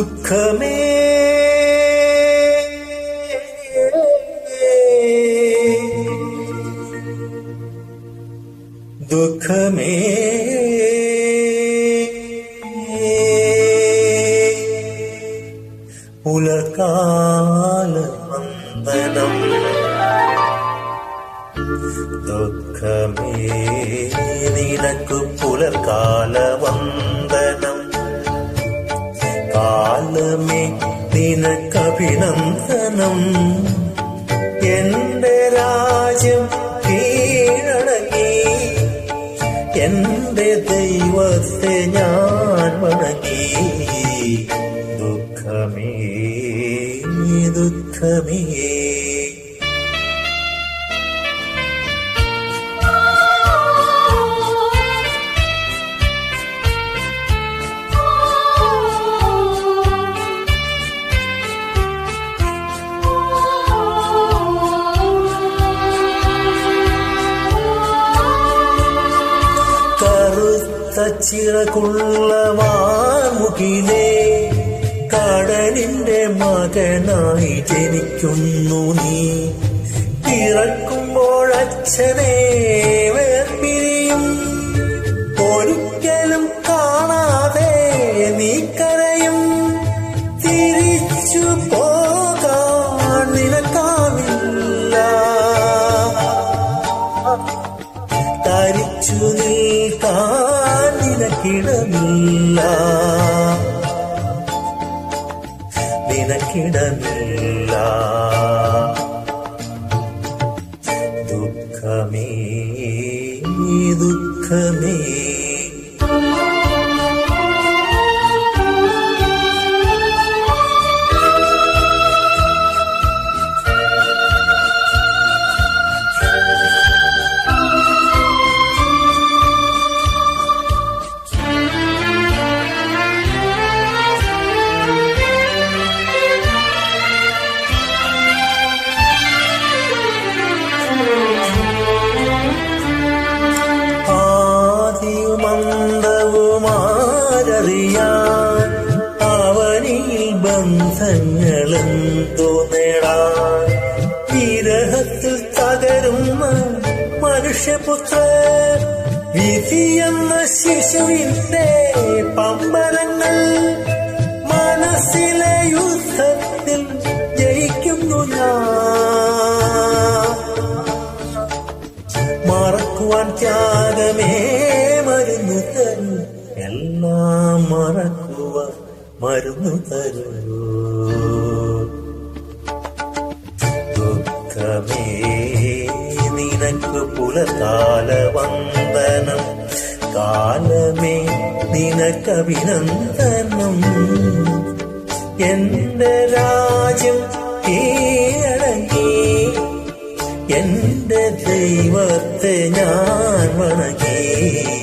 ദുഃഖമേ. ദുഃഖമേ. പുലർക്കാല വന്ദനം. ദുഃഖമേ. നിനക്ക് പുലർക്കാല വന്ദനം. കാലമേ നിനക്കഭിനന്ദനം. എന്റെ രാജ്യം കീഴടങ്ങി. എന്റെ ദൈവത്തെ ഞാൻ വണങ്ങി. ദുഃഖമേ ദുഃഖമേ. കറുത്ത ചിറകുള്ള വാർമുകിലേ കടലിന്റെ മകനായി ജനിക്കുന്നു നീ. പിറക്കുമ്പോൾ അച്ഛനെ വേർപിരിയും ഒരിക്കലും കാണാതെ നീ കരയും. തിരിച്ചു പോകാൻ നിനക്കാവില്ല. തരിച്ചു നിൽക്കാൻ നിനക്കിടമില്ല നിനക്കിടമില്ല ദുഃഖമേ ദുഃഖമേ ബന്ധങ്ങളെന്തോ നേടാൻ വിരഹത്തിൽ തകരുന്ന മനുഷ്യപുത്ര വിധിയെന്ന ശിശുവിന്റെ പമ്പരങ്ങൾ മനസ്സിലെ യുദ്ധത്തിൽ ജയിക്കുന്നു ഞാൻ. മറക്കുവാൻ ത്യാഗമേ മരുന്നു തരൂ. എല്ലാം മറക്കുവാൻ മരുന്നു തരൂ. നിനക്ക് പുലകാല വന്ദനം കാലമേ നിനക്കഭിനന്ദനം. എന്റെ രാജ്യം കീഴടങ്ങി. എന്റെ ദൈവത്തെ ഞാൻ വണങ്ങി.